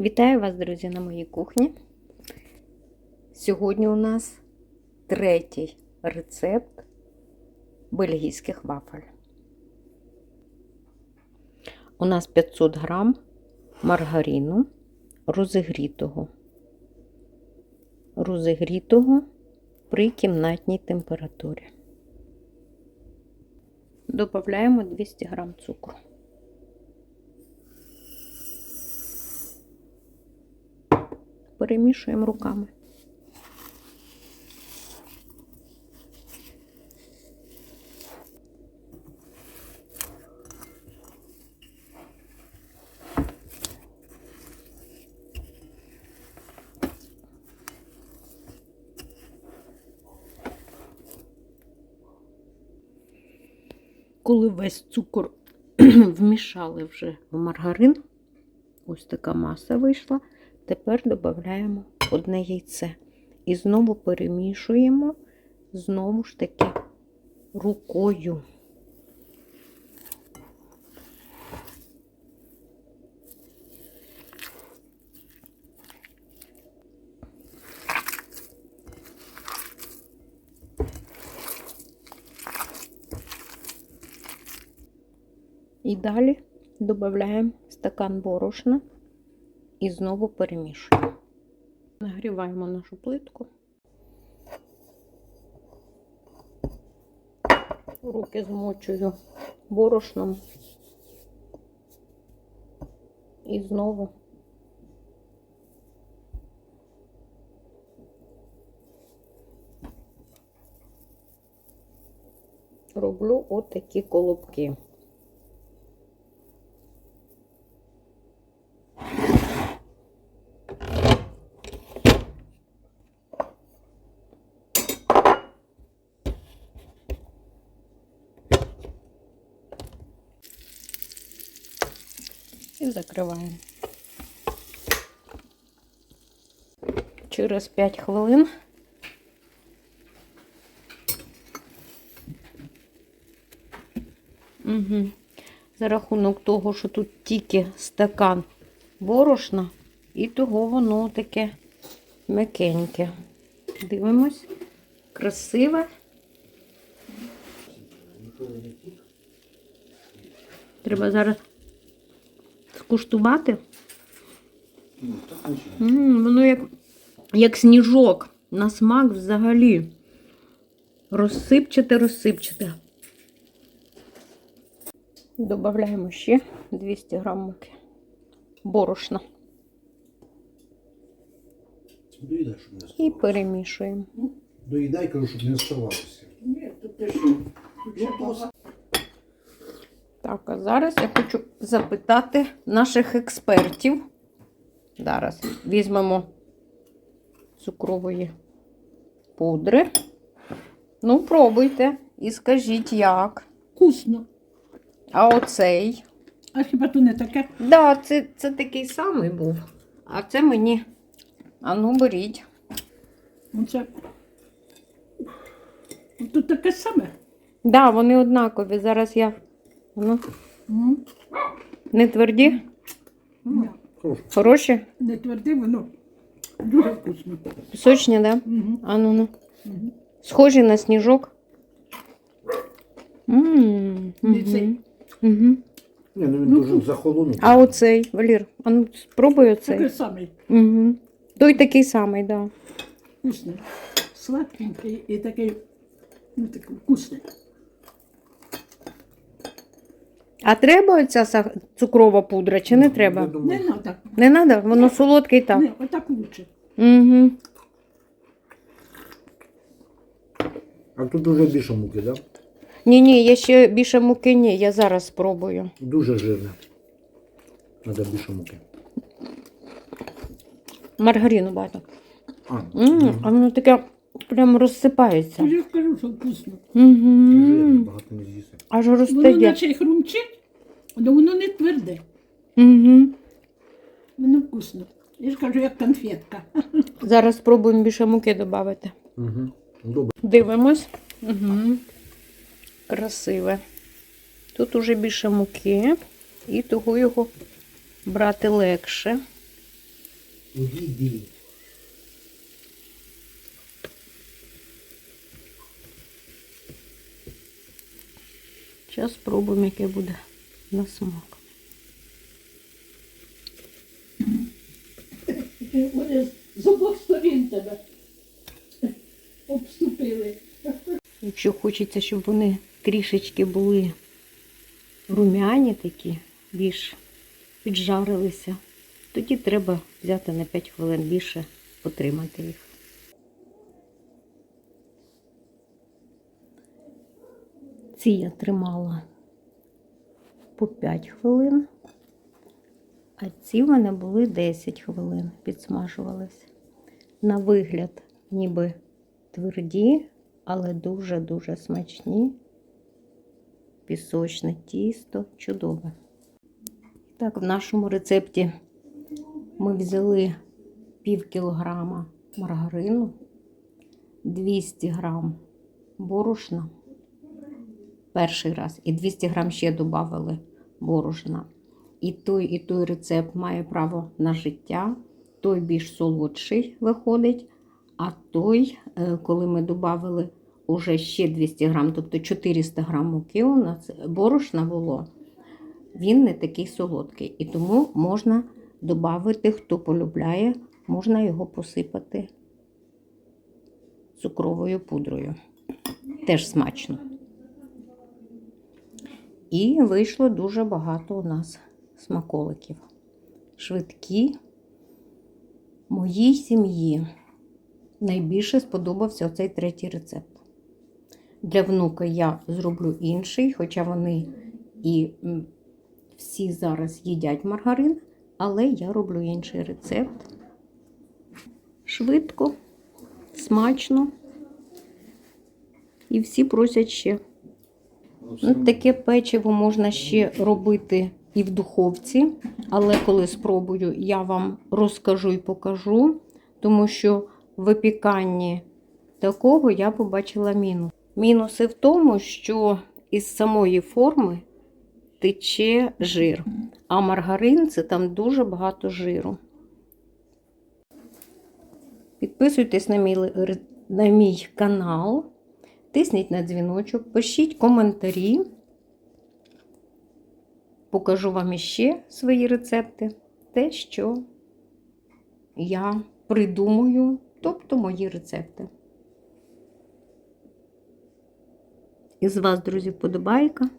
Вітаю вас, друзі, на моїй кухні. Сьогодні у нас третій рецепт бельгійських вафель. У нас 500 грам маргарину розігрітого. Розігрітого при кімнатній температурі. Добавляємо 200 грам цукру. Перемішуємо руками. Коли весь цукор вмішали вже в маргарин, ось така маса вийшла. Тепер додаємо одне яйце. І знову перемішуємо, знову ж таки, рукою. І далі додаємо стакан борошна і знову перемішуємо. Нагріваємо нашу плитку. Руки змочую борошном. І знову роблю отакі колобки. Закриваємо. Через 5 хвилин угу. за рахунок того, що тут тільки стакан борошна, і того воно таке м'якеньке. Дивимось, красиве. Треба зараз скуштувати. М, воно як, як сніжок. На смак взагалі. Розсипчате, розсипчате. Добавляємо ще 200 грам муки. Борошна. І перемішуємо. Доїдай, кажу, щоб не оставалося. Ні, тут те що? Тут ще Ну, багато. Так, а зараз я хочу запитати наших експертів. Зараз візьмемо цукрової пудри. Ну, пробуйте і скажіть, як. Вкусно. А оцей? А хіба то не таке? Да, це, це такий самий був. А це мені. А ну, беріть. Оце. Тут таке саме. Да, вони однакові. Зараз я. Ну, М. не тверді, Ні, хороші, Не тверде, воно дуже вкусно. пісочні, да? Угу. А ну ну. Угу. Схожі на сніжок. М, Не цей. мгм, мгм. Ні, ну він Ну, дуже захолонув. А оцей, Валір, а ну спробуй оцей. саме Угу. Той такий самий, да. вкусне. Сладкенький і такий, ну такий вкусний. А треба оця сах- цукрова пудра чи не треба? Я Не думаю, треба. Не треба, воно солодке і так. Не, отак лучше. Угу. а тут дуже більше муки, так? Да? Ні, ні, я ще більше муки ні, я зараз спробую. Дуже жирне. Треба більше муки. Маргарину багато. А, М, а воно таке прямо розсипається. Я ж кажу, що вкусно. Угу. багато не. Аж Воно розтає. наче й хрумчить, але воно не тверде. Угу. Воно вкусно. Я ж кажу, як конфетка. Зараз спробуємо більше муки додати. Угу. Добре. Дивимось. Угу. Красиве. Тут уже більше муки, і того його брати легше. Увійди. Зараз спробуємо, яке буде на смак. Вони з обох сторін тебе обступили. Якщо хочеться, щоб вони трішечки були румяні такі, більш піджарилися, тоді треба взяти на 5 хвилин більше, потримати їх. Ці я тримала по 5 хвилин, а ці в мене були 10 хвилин, підсмажувалися. На вигляд, ніби тверді, але дуже-дуже смачні. Пісочне тісто чудове. Так, в нашому рецепті ми взяли пів кілограма маргарину, 200 грам борошна перший раз, і 200 грам ще додали борошна. І той, і той рецепт має право на життя. Той більш солодший виходить, а той, е, коли ми додали уже ще 200 грам, тобто 400 грам муки у нас борошна було, він не такий солодкий. І тому можна додати, хто полюбляє, можна його посипати цукровою пудрою. Теж смачно. І вийшло дуже багато у нас смаколиків. Швидкі. Моїй сім'ї найбільше сподобався оцей третій рецепт. Для внука я зроблю інший, хоча вони і всі зараз їдять маргарин, але я роблю інший рецепт. Швидко, смачно. І всі просять ще. Ну, таке печиво можна ще робити і в духовці, але коли спробую, я вам розкажу і покажу, тому що в випіканні такого я побачила мінус. Мінуси в тому, що із самої форми тече жир, а маргарин це там дуже багато жиру. Підписуйтесь на мій, на мій канал. Тисніть на дзвіночок, пишіть коментарі. Покажу вам іще свої рецепти. Те, що я придумую, тобто мої рецепти. Із вас, друзі, вподобайка.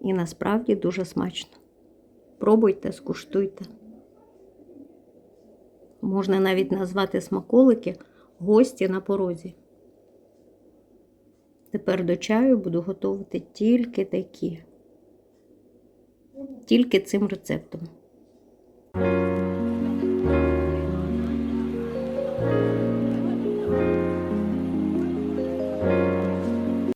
І насправді дуже смачно. Пробуйте, скуштуйте. Можна навіть назвати смаколики гості на порозі. Тепер до чаю буду готувати тільки такі. Тільки цим рецептом.